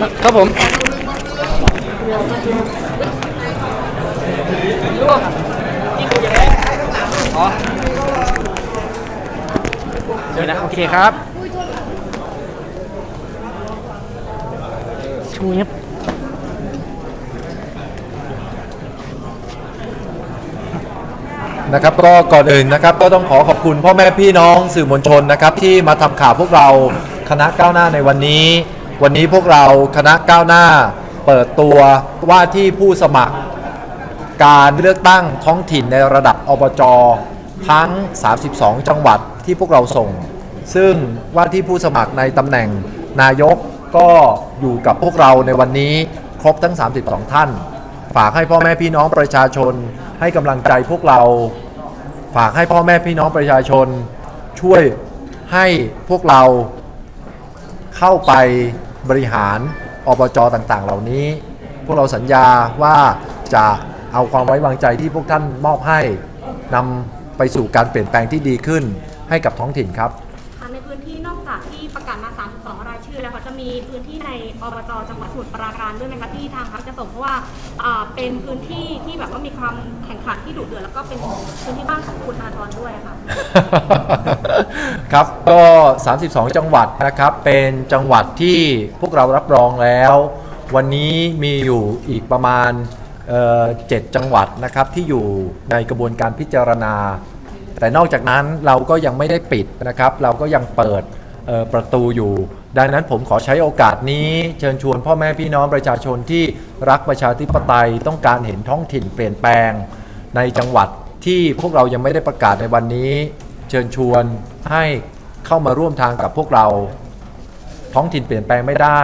ครับผมอ๋อเดี๋ยวนะโอเคครับชูเงียบนะครับก็ก่อนอื่นนะครับก็ต้องขอขอบคุณพ่อแม่พี่น้องสื่อมวลชนนะครับที่มาทำข่าวพวกเราคณะก้าวหน้าในวันนี้ วันนี้พวกเราคณะก้าวหน้า เปิดตัวว่าที่ผู้สมัคร การเลือกตั้งท้องถิ่นในระดับอบจทั้ง 32 จังหวัดที่พวกเราส่ง ซึ่งว่าที่ผู้สมัครในตำแหน่งนายกก็อยู่กับพวกเราในวันนี้ครบทั้ง 32 ท่าน ฝากให้พ่อแม่พี่น้องประชาชนให้กำลังใจพวกเรา ฝากให้พ่อแม่พี่น้องประชาชน ช่วยให้พวกเราเข้าไป บริหารอบจต่างๆ เหล่านี้ พวกเราสัญญาว่าจะเอาความไว้วางใจที่พวกท่านมอบให้นำไปสู่การเปลี่ยนแปลงที่ดีขึ้นให้กับท้องถิ่นครับ มีพื้นที่ในอบจจังหวัดสมุทรปราการด้วยไหมคะที่ทางพรรคจะส่งเพราะว่าอ่าเป็นพื้นที่ที่แบบว่ามีความแข่งขันที่ดุเดือดแล้วก็เป็นพื้นที่บ้านของคุณธนาธรด้วยค่ะ ครับก็ 32 จังหวัดนะครับเป็นจังหวัดที่พวกเรารับรองแล้ว วันนี้มีอยู่อีกประมาณเอ่อเจ็ดจังหวัดนะครับที่อยู่ในกระบวนการพิจารณา แต่นอกจากนั้นเราก็ยังไม่ได้ปิดนะครับ เราก็ยังเปิดเอ่อประตูอยู่ ดังนั้นผมขอใช้โอกาสนี้เชิญชวนพ่อแม่พี่น้องประชาชนที่รักประชาธิปไตยต้องการเห็นท้องถิ่นเปลี่ยนแปลง ในจังหวัดที่พวกเรายังไม่ได้ประกาศในวันนี้ เชิญชวนให้เข้ามาร่วมทางกับพวกเรา ท้องถิ่นเปลี่ยนแปลงไม่ได้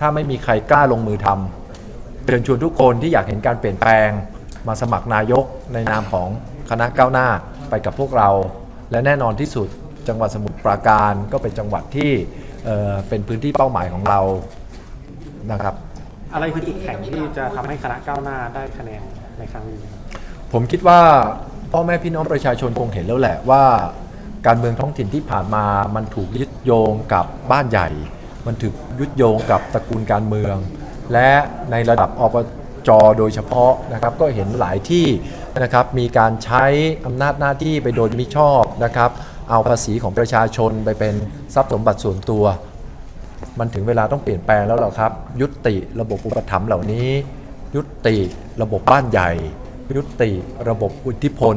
ถ้าไม่มีใครกล้าลงมือทำเชิญชวนทุกคนที่อยากเห็นการเปลี่ยนแปลง มาสมัครนายกในนามของคณะก้าวหน้าไปกับพวกเรา และแน่นอนที่สุดจังหวัดสมุทรปราการก็เป็นจังหวัดที่ เอ่อเป็นพื้นที่เป้าหมายของเรานะครับ อะไรคือจุดแข็งที่จะทำให้คณะก้าวหน้าได้คะแนนในครั้งนี้ครับผมคิดว่าพ่อแม่พี่น้องประชาชนคงเห็นแล้วแหละว่า การเมืองท้องถิ่นที่ผ่านมามันถูกยึดโยงกับบ้านใหญ่ มันถูกยึดโยงกับตระกูลการเมือง และในระดับอบจโดยเฉพาะนะครับก็เห็นหลายที่นะครับมีการใช้อำนาจหน้าที่ไปโดยมิชอบนะครับ เอาภาษีของประชาชนไปเป็นทรัพย์สมบัติส่วนตัว มันถึงเวลาต้องเปลี่ยนแปลงแล้วหรอครับ ยุติระบบอุปถัมภ์เหล่านี้ ยุติระบบบ้านใหญ่ ยุติระบบอิทธิพล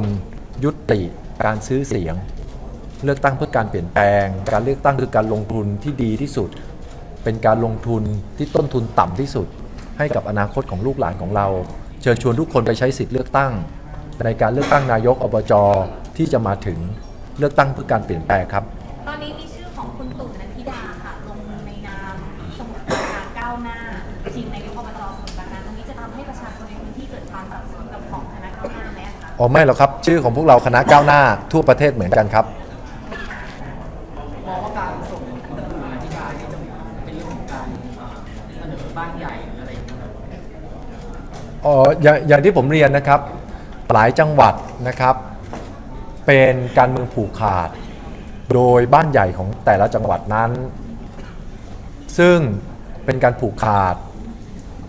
ยุติการซื้อเสียง เลือกตั้งเพื่อการเปลี่ยนแปลง การเลือกตั้งคือการลงทุนที่ดีที่สุด เป็นการลงทุนที่ต้นทุนต่ำที่สุด ให้กับอนาคตของลูกหลานของเรา เชิญชวนทุกคนไปใช้สิทธิ์เลือกตั้ง ในการเลือกตั้งนายกอบจที่จะมาถึง เลือกตั้งเพื่อการเปลี่ยนแปลงครับ ตอนนี้มีชื่อของคุณตุ่มนันทิดาค่ะลงในนามสมุทรปราการก้าวหน้าชิงนายกอบจสมุทรปราการตรงนี้จะทำให้ประชาชนในพื้นที่เกิดความสับสนกับของคณะก้าวหน้าไหมอะคะ อ๋อไม่หรอกครับ ชื่อของพวกเราคณะก้าวหน้าทั่วประเทศเหมือนกันครับ มองว่าการส่งคุณตุ่มอธิการนี่จะเป็นเรื่องของการเอ่อเสนอบ้านใหญ่หรืออะไรอย่างเงี้ยครับ อ๋ออย่างอย่างที่ผมเรียนนะครับ หลายจังหวัดนะครับ เป็นการเมืองผูกขาด โดยบ้านใหญ่ของแต่ละจังหวัดนั้น ซึ่งเป็นการผูกขาด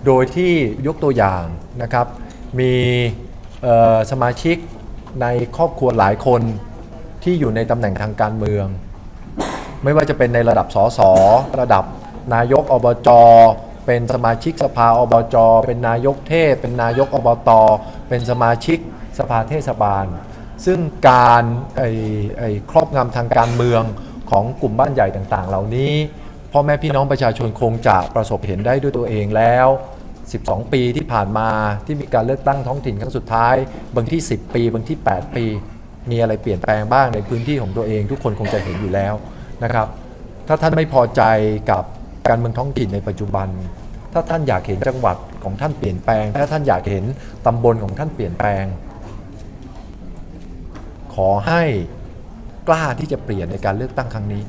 โดยที่ยกตัวอย่างนะครับ มีสมาชิกในครอบครัวหลายคนที่อยู่ในตำแหน่งทางการเมือง ไม่ว่าจะเป็นในระดับสสระดับนายกอบจเป็นสมาชิกสภาอบจเป็นนายกเทศ เป็นนายกอบต เป็นสมาชิกสภาเทศบาล ซึ่งการไอ้ไอ้ครอบงำทางการเมืองของกลุ่มบ้านใหญ่ต่างๆ เหล่านี้พ่อแม่พี่น้องประชาชนคงจะประสบเห็นได้ด้วยตัวเองแล้ว 12 ปีที่ผ่านมาที่มีการเลือกตั้งท้องถิ่นครั้งสุดท้าย บางที่ 10 ปี บางที่ 8 ปี มีอะไรเปลี่ยนแปลงบ้างในพื้นที่ของตัวเอง ทุกคนคงจะเห็นอยู่แล้วนะครับ ถ้าท่านไม่พอใจกับการเมืองท้องถิ่นในปัจจุบัน ถ้าท่านอยากเห็นจังหวัดของท่านเปลี่ยนแปลง ถ้าท่านอยากเห็นตำบลของท่านเปลี่ยนแปลง ขอให้กล้าที่จะเปลี่ยนในการเลือกตั้งครั้งนี้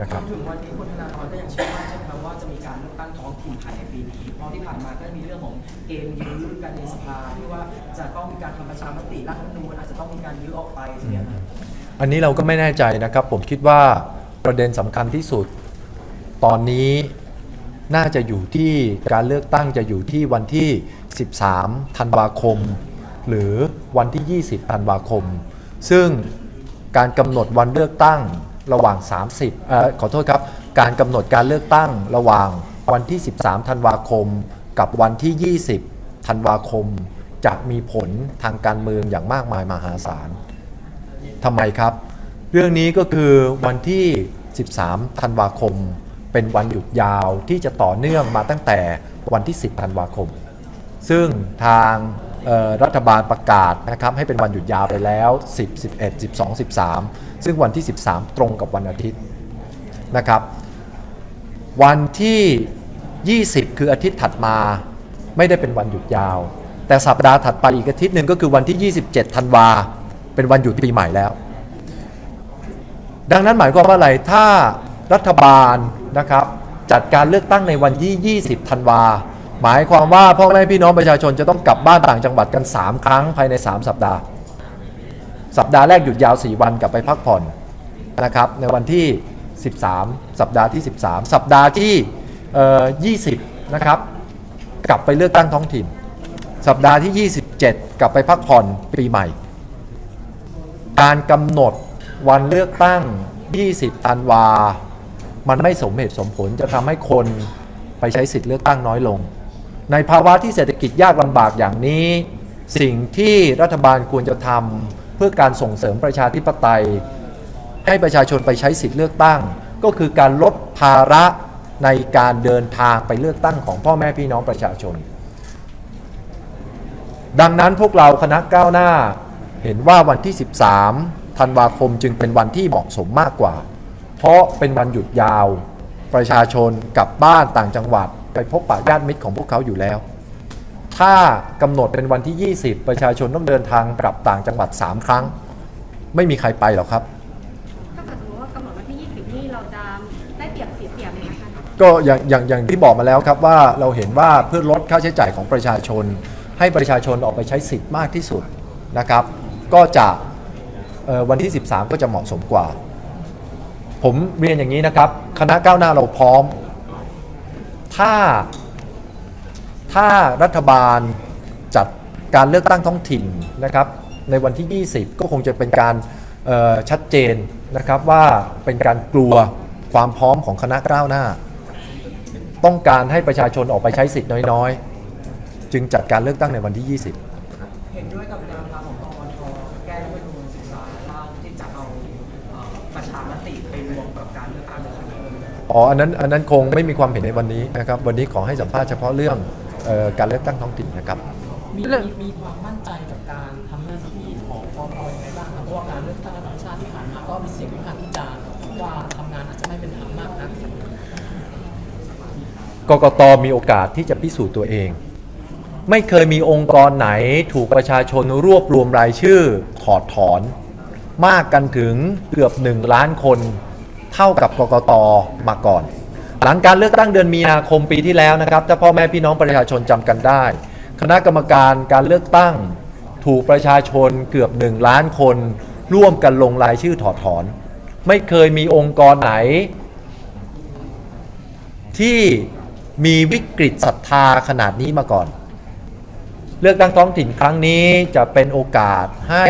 นะครับถึงวันนี้คุณธนาธรก็ยังเชื่อมั่นใช่ไหมครับว่าจะมีการเลือกตั้งท้องถิ่นภายในปีนี้เพราะที่ผ่านมาก็มีเรื่องของเกมยื้อกันในสภาที่ว่าจะต้องมีการทำประชามติรัฐธรรมนูญอาจจะต้องมีการยื้อออกไปใช่ไหมครับอันนี้เราก็ไม่แน่ใจนะครับ ผมคิดว่าประเด็นสำคัญที่สุดตอนนี้น่าจะอยู่ที่การเลือกตั้งจะอยู่ที่วันที่ 13 ธันวาคม หรือวันที่ 20 ธันวาคม ซึ่งการกำหนดวันเลือกตั้งระหว่าง 30เอ่อขอโทษครับ การกำหนดการเลือกตั้งระหว่างวันที่ 13 ธันวาคม กับวันที่ 20 ธันวาคม จะมีผลทางการเมืองอย่างมากมายมหาศาลทำไมครับ เรื่องนี้ก็คือวันที่ 13 ธันวาคม เป็นวันหยุดยาวที่จะต่อเนื่องมาตั้งแต่วันที่ 10 ธันวาคม ซึ่งทาง รัฐบาลประกาศนะครับให้เป็นวันหยุดยาวไปแล้ว 10 11 12 13 ซึ่งวันที่ 13 ตรงกับวันอาทิตย์นะครับ วันที่ 20 คืออาทิตย์ถัดมาไม่ได้เป็นวันหยุดยาว แต่สัปดาห์ถัดไปอีกอาทิตย์หนึ่งก็คือวันที่ 27 ธันวา เป็นวันหยุดปีใหม่แล้ว ดังนั้นหมายความว่าอะไรถ้ารัฐบาลนะครับจัดการเลือกตั้งในวันที่ 20 ธันวา หมายความว่าพ่อแม่พี่น้องประชาชนจะต้องกลับบ้านต่างจังหวัดกัน 3 ครั้งภายใน 3 สัปดาห์ สัปดาห์แรกหยุดยาว 4 วันกลับไปพักผ่อนนะครับในวันที่ 13 สัปดาห์ที่ 13 สัปดาห์ที่เอ่อ20 นะครับกลับไปเลือกตั้งท้องถิ่น สัปดาห์ที่ 27 กลับไปพักผ่อนปีใหม่ การกำหนดวันเลือกตั้ง 20 ธันวา มันไม่สมเหตุสมผลจะทำให้คนไปใช้สิทธิ์เลือกตั้งน้อยลง ในภาวะที่เศรษฐกิจยากลำบากอย่างนี้ สิ่งที่รัฐบาลควรจะทำเพื่อการส่งเสริมประชาธิปไตย ให้ประชาชนไปใช้สิทธิ์เลือกตั้ง ก็คือการลดภาระในการเดินทางไปเลือกตั้งของพ่อแม่พี่น้องประชาชน ดังนั้นพวกเราคณะก้าวหน้าเห็นว่าวันที่ 13 ธันวาคมจึงเป็นวันที่เหมาะสมมากกว่า เพราะเป็นวันหยุดยาว ประชาชนกลับบ้านต่างจังหวัด ไปพบปะญาติมิตรของพวกเขาอยู่แล้ว ถ้ากำหนดเป็นวันที่ 20 ประชาชนต้องเดินทางกลับต่างจังหวัด 3 ครั้ง ไม่มีใครไปหรอกครับ ถ้าเกิดสมมติว่ากำหนดวันที่ 20 นี่เราจะได้เปรียบเสียเปรียบไหมคะก็อย่างอย่างอย่างที่บอกมาแล้วครับว่าเราเห็นว่าเพื่อลดค่าใช้จ่ายของประชาชน ให้ประชาชนออกไปใช้สิทธิ์มากที่สุดนะครับ ก็จะเอ่อวันที่ 13 ก็จะเหมาะสมกว่า ผมเรียนอย่างนี้นะครับ คณะก้าวหน้าเราพร้อม ถ้าถ้ารัฐบาลจัดการเลือกตั้งท้องถิ่นนะครับในวันที่ 20 ก็คงจะเป็นการชัดเจนนะครับว่าเป็นการกลัวความพร้อมของคณะก้าวหน้า ต้องการให้ประชาชนออกไปใช้สิทธิ์น้อยๆ จึงจัดการเลือกตั้งในวันที่ 20 อ๋ออันนั้นอันนั้นคงไม่มีความเห็นในวันนี้นะครับวันนี้ขอให้สัมภาษณ์เฉพาะเรื่องเออการเลือกตั้งท้องถิ่นนะครับ มีมีมีความมั่นใจกับการทำหน้าที่ของกองทัพยังไงบ้างครับเพราะว่าการเลือกตั้งระดับชาติที่ผ่านมาก็มีเสียงวิพากษ์วิจารณ์ว่าทำงานอาจจะไม่เป็นธรรมมากนัก กกตมีโอกาสที่จะพิสูจน์ตัวเอง ไม่เคยมีองค์กรไหนถูกประชาชนรวบรวมรายชื่อถอดถอน มากกันถึงเกือบ 1 ล้านคน เท่ากับกกตมาก่อน หลังการเลือกตั้งเดือนมีนาคมปีที่แล้วนะครับ ถ้าพ่อแม่พี่น้องประชาชนจำกันได้ คณะกรรมการการเลือกตั้งถูกประชาชนเกือบ 1 ล้านคน ร่วมกันลงรายชื่อถอดถอน ไม่เคยมีองค์กรไหน ที่มีวิกฤตศรัทธาขนาดนี้มาก่อน เลือกตั้งท้องถิ่นครั้งนี้จะเป็นโอกาสให้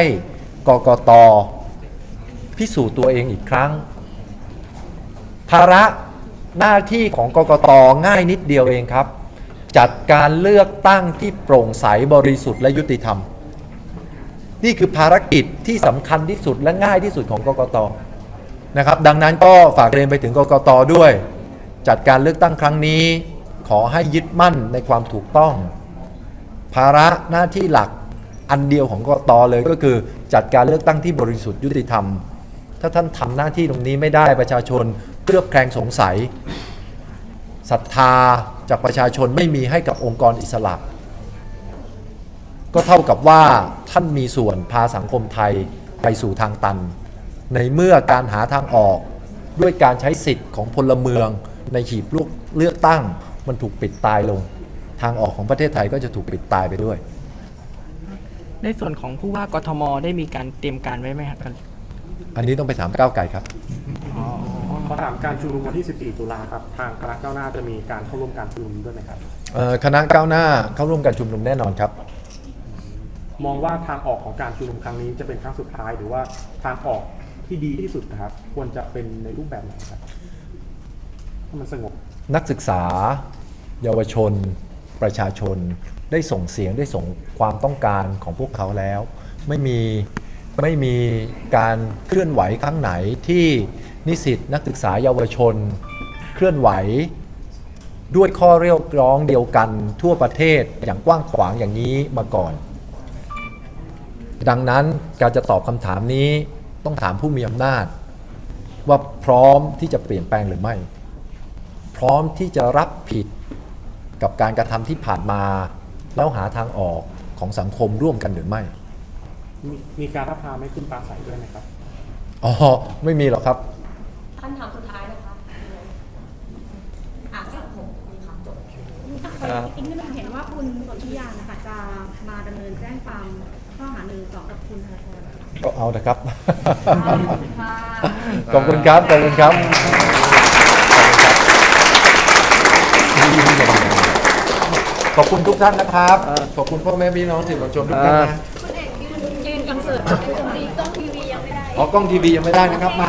กกตพิสูจน์ตัวเองอีกครั้ง ภาระหน้าที่ของกกตง่ายนิดเดียวเองครับ จัดการเลือกตั้งที่โปร่งใสบริสุทธิ์และยุติธรรม นี่คือภารกิจที่สำคัญที่สุดและง่ายที่สุดของกกตนะครับดังนั้นก็ฝากเรียนไปถึงกกตด้วย จัดการเลือกตั้งครั้งนี้ ขอให้ยึดมั่นในความถูกต้อง ภาระหน้าที่หลักอันเดียวของกกตเลยก็คือจัดการเลือกตั้งที่บริสุทธิ์ยุติธรรม ถ้าท่านทำหน้าที่ตรงนี้ไม่ได้ประชาชน เครือบแคลงสงสัยศรัทธาจากประชาชนไม่มีให้กับองค์กรอิสระ ก็เท่ากับว่าท่านมีส่วนพาสังคมไทยไปสู่ทางตัน ในเมื่อการหาทางออกด้วยการใช้สิทธิ์ของพลเมืองในหีบลูกเลือกตั้งมันถูกปิดตายลง ทางออกของประเทศไทยก็จะถูกปิดตายไปด้วย ในส่วนของผู้ว่ากทมได้มีการเตรียมการไว้ไหมครับอันนี้ต้องไปถามก้าวไก่ครับอ๋อ ขอถามการชุมนุมวันที่ 14 ตุลาครับ ทางคณะก้าวหน้าจะมีการเข้าร่วมการชุมนุมด้วยไหมครับ เอ่อคณะก้าวหน้าเข้าร่วมการชุมนุมแน่นอนครับ มองว่าทางออกของการชุมนุมครั้งนี้จะเป็นครั้งสุดท้าย หรือว่าทางออกที่ดีที่สุดนะครับ ควรจะเป็นในรูปแบบไหนครับให้มันสงบ นักศึกษา เยาวชน ประชาชนได้ส่งเสียงได้ส่งความต้องการของพวกเขาแล้ว ไม่มีไม่มีการเคลื่อนไหวครั้งไหนที่ นิสิตนักศึกษาเยาวชน เคลื่อนไหว ด้วยข้อเรียกร้องเดียวกันทั่วประเทศอย่างกว้างขวางอย่างนี้มาก่อน ดังนั้นการจะตอบคำถามนี้ต้องถามผู้มีอำนาจ ว่าพร้อมที่จะเปลี่ยนแปลงหรือไม่ พร้อมที่จะรับผิดกับการกระทำที่ผ่านมา แล้วหาทางออกของสังคมร่วมกันหรือไม่ มีมีการรับพาไม่ขึ้นปราศัยด้วยไหมครับ อ๋อ ไม่มีหรอกครับคำถามสุดท้ายนะคะอะครับผมค่ะจบอีกนิดนึงเห็นว่าคุณสนธิยานะคะจะมาดำเนินแจ้งความข้อหาหนึ่งสองกับคุณธนาธรก็เอานะครับค่ะขอบคุณครับ ขอบคุณครับขอบคุณทุกท่านนะครับ ขอบคุณพ่อแม่พี่น้องสื่อมวลชนทุกท่านนะคุณเอกยืนยืนคอนเสิร์ตกับคุณดีต้องทีวียังไม่ได้ อ๋อกล้องทีวียังไม่ได้นะครับ มา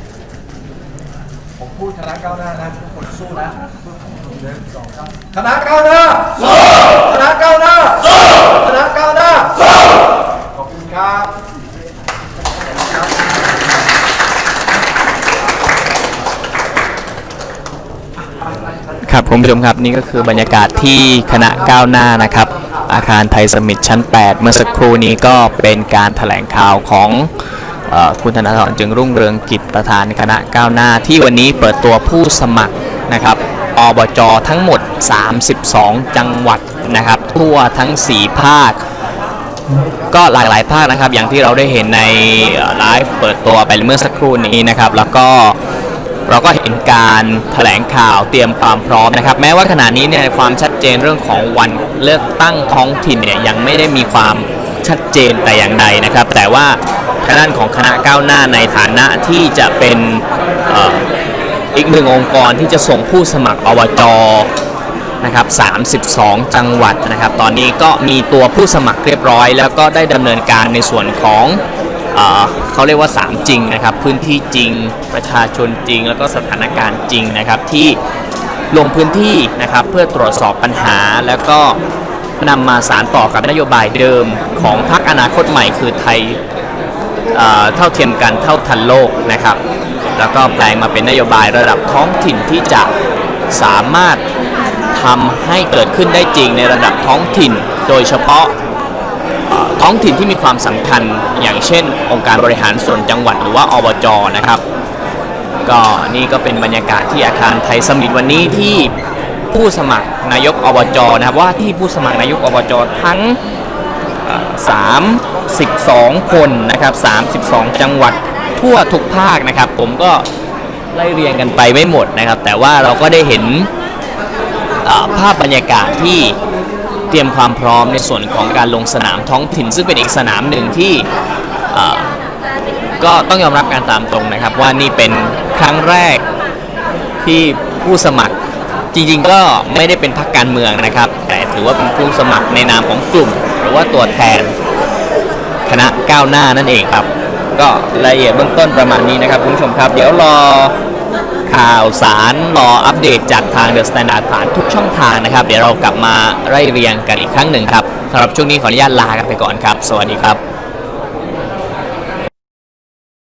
ผมพูดคณะก้าวหน้านะทุกคนสู้นะหนึ่งสองสามคณะก้าวหน้าสู้คณะก้าวหน้าสู้คณะก้าวหน้าสู้ขอบคุณครับครับคุณผู้ชมครับนี่ก็คือบรรยากาศที่คณะก้าวหน้านะครับ อาคารไทยสมิตชั้น 8 เมื่อสักครู่นี้ก็เป็นการถแถลงข่าวของเออ คุณธนาธรจึงรุ่งเรืองกิจประธานคณะก้าวหน้าที่วันนี้เปิดตัวผู้สมัครนะครับอบจทั้งหมด 32 จังหวัดนะครับ ทั่วทั้ง 4 ภาค ก็หลากหลายภาคนะครับ อย่างที่เราได้เห็นในไลฟ์เปิดตัวไปเมื่อสักครู่นี้นะครับ แล้วก็เราก็เห็นการแถลงข่าวเตรียมความพร้อมนะครับ แม้ว่าขณะนี้เนี่ยความชัดเจนเรื่องของวันเลือกตั้งท้องถิ่นเนี่ยยังไม่ได้มีความ ชัดเจนแต่อย่างใดนะครับ แต่ว่าทางด้านของคณะก้าวหน้าในฐานะที่จะเป็นอ,อีกหนึ่งองค์กรที่จะส่งผู้สมัครอบจนะครับ 32 จังหวัดนะครับ ตอนนี้ก็มีตัวผู้สมัครเรียบร้อย แล้วก็ได้ดำเนินการในส่วนของเอเขาเรียกว่า 3 จริงนะครับ พื้นที่จริง ประชาชนจริง แล้วก็สถานการณ์จริงนะครับที่ลงพื้นที่นะครับเพื่อตรวจสอบปัญหาแล้วก็ นำมาสารต่อกับนโยบายเดิมของพรรคอนาคตใหม่คือไทยเท่าเทียมกันเท่าทันโลกนะครับ แล้วก็แปลงมาเป็นนโยบายระดับท้องถิ่นที่จะสามารถทำให้เกิดขึ้นได้จริงในระดับท้องถิ่น โดยเฉพาะท้องถิ่นที่มีความสำคัญอย่างเช่น องค์การบริหารส่วนจังหวัดหรือว่าอบจนะครับ ก็นี่ก็เป็นบรรยากาศที่อาคารไทยสมิตวันนี้ที่ ผู้สมัครนายกอบจนะครับว่าที่ผู้สมัครนายกอบจทั้ง 32 คนนะครับ 32 จังหวัดทั่วทุกภาคนะครับ ผมก็ไล่เรียงกันไปไม่หมดนะครับ แต่ว่าเราก็ได้เห็นภาพบรรยากาศที่เตรียมความพร้อมในส่วนของการลงสนามท้องถิ่น ซึ่งเป็นอีกสนามหนึ่งที่ก็ต้องยอมรับการตามตรงนะครับ ว่านี่เป็นครั้งแรกที่ผู้สมัคร จริงๆ ก็ไม่ได้เป็นพรรคการเมืองนะครับ แต่ถือว่าเป็นผู้สมัครในนามของกลุ่ม หรือว่าตัวแทนคณะก้าวหน้านั่นเองครับ ก็รายละเอียดเบื้องต้นประมาณนี้นะครับคุณผู้ชมครับ เดี๋ยวรอข่าวสารรออัปเดตจากทางเดอะสแตนดาร์ดผ่านทุกช่องทางนะครับ เดี๋ยวเรากลับมาไล่เรียงกันอีกครั้งหนึ่งครับสำหรับช่วงนี้ขออนุญาตลากันไปก่อนครับ สวัสดีครับ